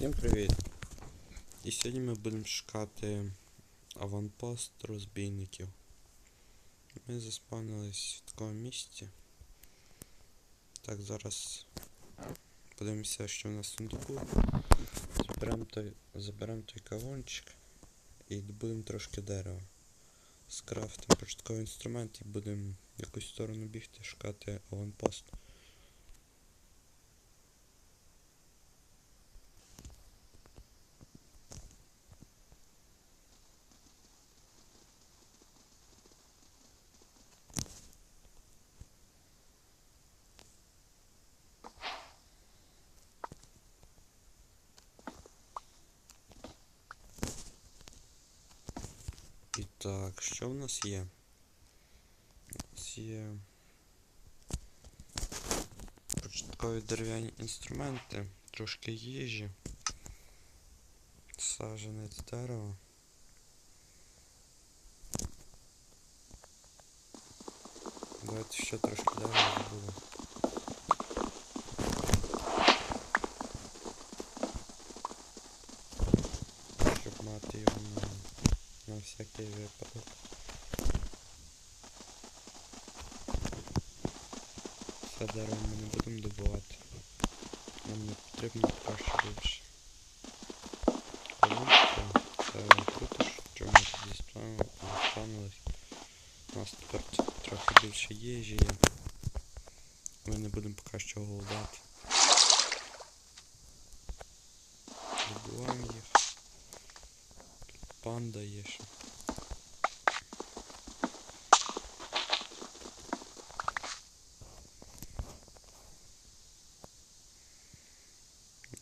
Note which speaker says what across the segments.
Speaker 1: Всім привіт! І сьогодні ми будемо шукати аванпост розбійників. Ми заспавнились в такому місці. Так, зараз подивимося, що в нас в сундуку. Заберемо той, заберемо той кавунчик і добудемо трошки дерева. Скрафтимо початковий інструмент і будемо в якусь сторону бігти, шукати аванпост. І так, що в нас є? У нас є початкові дерев'яні інструменти, трошки їжі, саженець дерева. Давайте ще трошки дерева буде. Щоб мати його на, на всякий випадок. Все дерево ми не будемо добувати. Нам не потрібно що більше. Це круто, що ми тоді спавнились. У нас тепер трохи більше їжі є. Ми не будемо поки що голодати. Добуваємо їх. Панда є ще.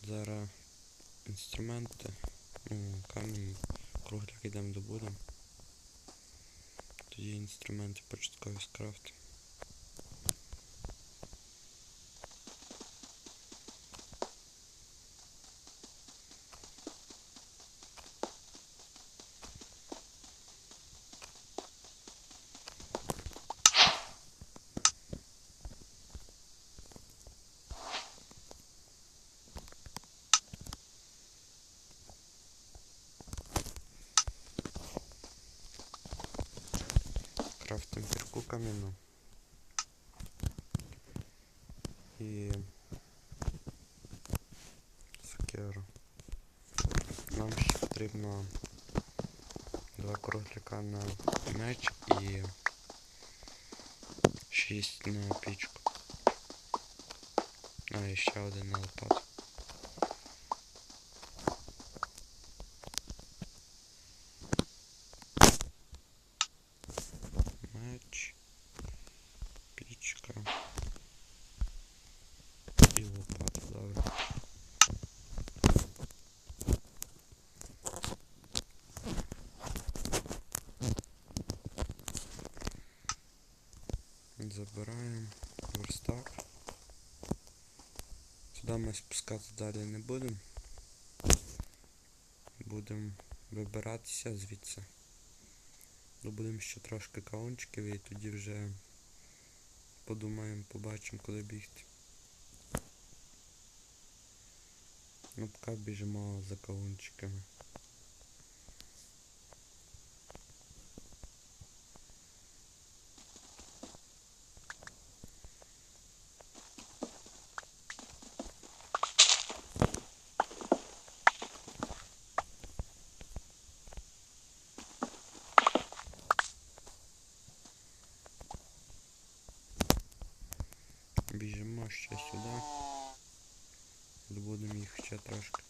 Speaker 1: Зараз інструменти, ну, камінь, кругляк йдемо добудемо. Тоді інструменти початкові скрафти. кірку кам'яну. І сокеру. Нам ще потрібно два кругляка на меч і шість на пічку. А, і ще один на лопату. Забираємо верстак. Сюди ми спускати далі не будемо. Будемо вибиратися звідси. Добудемо ще трошки каунчиків і тоді вже подумаємо, побачимо, куди бігти. Ну, поки біжимо за каунчиками. Ще сюди. Добудемо їх ще трошки.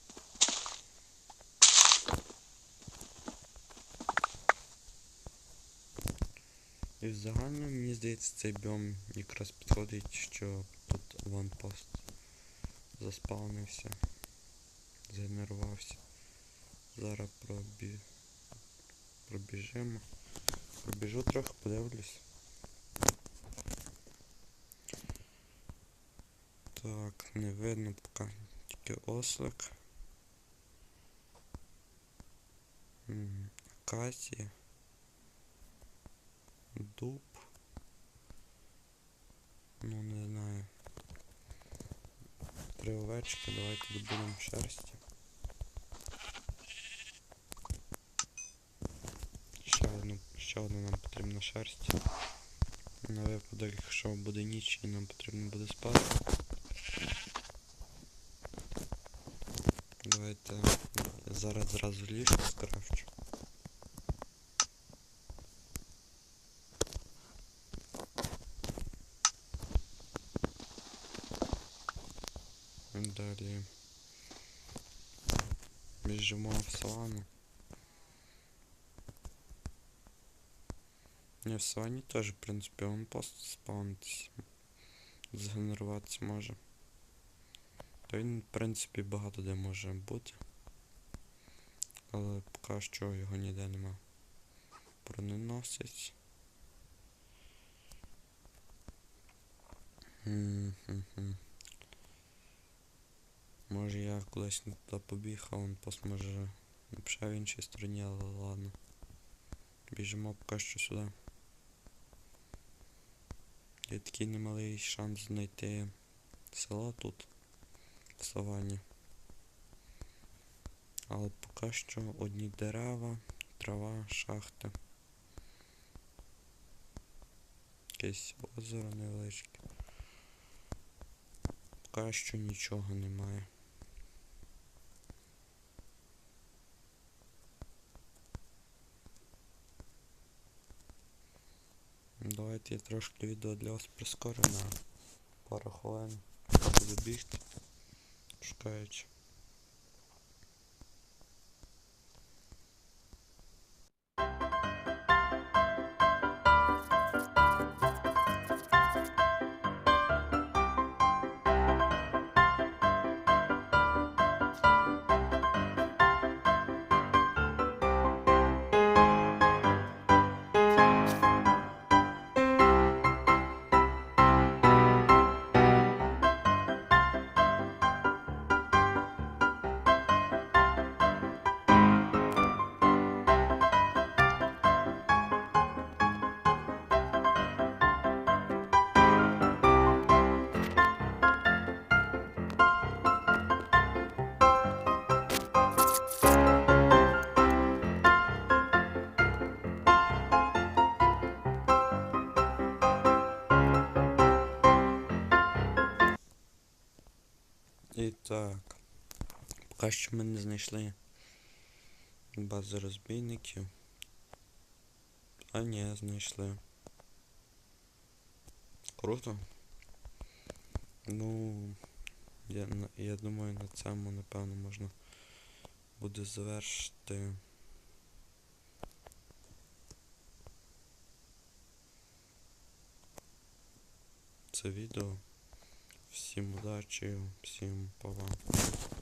Speaker 1: І в загальному, мені здається, цей біом якраз підходить, що тут ванпост заспавнився, згенерувався. Зараз пробі... пробіжимо. Пробіжу трохи, подивлюсь. Так, не видно пока тільки ослик. Акація. Дуб. Ну не знаю. Три овечки, давайте добудемо шерсті. Ще одну, ще одну нам потрібна шерсть. На випадок, якщо буде ніч і нам потрібно буде спати. Давайте я зараз зразу ліжко скрафчу. Далі біжимо в савану. Не, в савані теж, в принципі, он пост спаунтись. Згенеруватися може. То він, в принципі, багато де може бути. Але поки що його ніде нема. Броненосець. Може я кудись не туди побіг, а он пост може в іншій стороні, але ладно. Біжимо поки що сюди. Є такий немалий шанс знайти село тут, в. Але поки що одні дерева, трава, шахти. Якесь озеро невеличке. Поки що нічого немає. Давайте я трошки відео для вас прискорю на пару хвилин. Буду бігти, шукаючи. Так. Поки що ми не знайшли бази розбійників. А ні, знайшли. Круто. Ну, я, я думаю, на цьому, напевно, можна буде завершити. Це відео. Всім удачі, всім па-па.